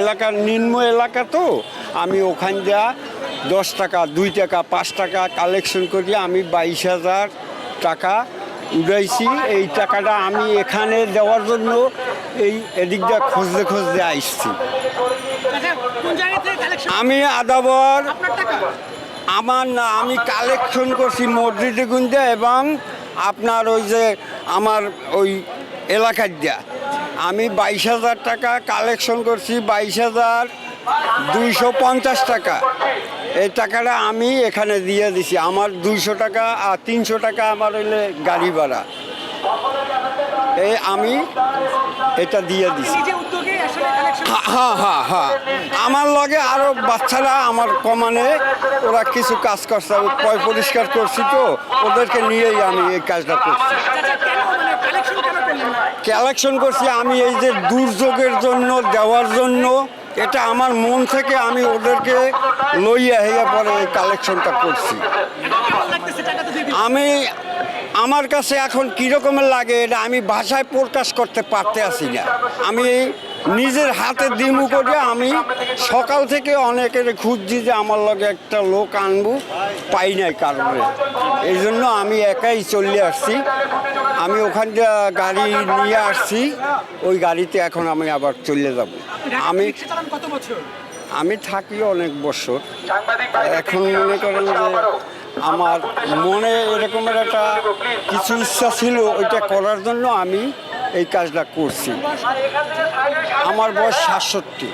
এলাকার নিম্ন এলাকা তো আমি ওখান যা দশ টাকা দুই টাকা পাঁচ টাকা কালেকশন করি আমি বাইশ হাজার টাকা উড়াইছি এই টাকাটা আমি এখানে দেওয়ার জন্য এই এদিকটা খুঁজতে খুঁজতে আসছি। আচ্ছা আমি আদাবর। আমার না আমি কালেকশন করছি মসজিদে গুঞ্জে এবং আপনার ওই যে আমার ওই এলাকার যা। আমি বাইশ হাজার টাকা কালেকশন করছি বাইশ হাজার দুইশো পঞ্চাশ টাকা। এই টাকাটা আমি এখানে দিয়ে দিছি। আমার দুইশো টাকা আর তিনশো টাকা আমার হইলে গাড়ি ভাড়া। এই আমি এটা দিয়ে দিছি। হ্যাঁ হ্যাঁ হ্যাঁ আমার লগে আরও বাচ্চারা আমার কমানে ওরা কিছু কাজ করছে। পয় পরিষ্কার করছি তো ওদেরকে নিয়েই আমি এই কাজটা করছি। কালেকশন করছি, আমি এই যে দুর্যোগের জন্য, দেওয়ার জন্য, এটা আমার মন থেকে আমি ওদেরকে লইয়া হইয়া পরে এই কালেকশনটা করছি। আমি, আমার কাছে এখন কীরকমের লাগে, এটা আমি ভাষায় প্রকাশ করতে পারতে আসি না আমি নিজের হাতে দিমু করে আমি সকাল থেকে অনেকের খুঁজছি যে আমার লগে একটা লোক আনব পাই নাই কারণে। এই জন্য আমি একাই চলে আসছি। আমি ওখান গাড়ি নিয়ে আসছি ওই গাড়িতে এখন আমি আবার চলে যাব। আমি আমি থাকি অনেক বছর। এখন মনে করেন যে আমার মনে এরকমের একটা কিছু ইচ্ছা ছিল ওইটা করার জন্য আমি এই কাজটা করছি। আমার বয়স সাতষট্টি।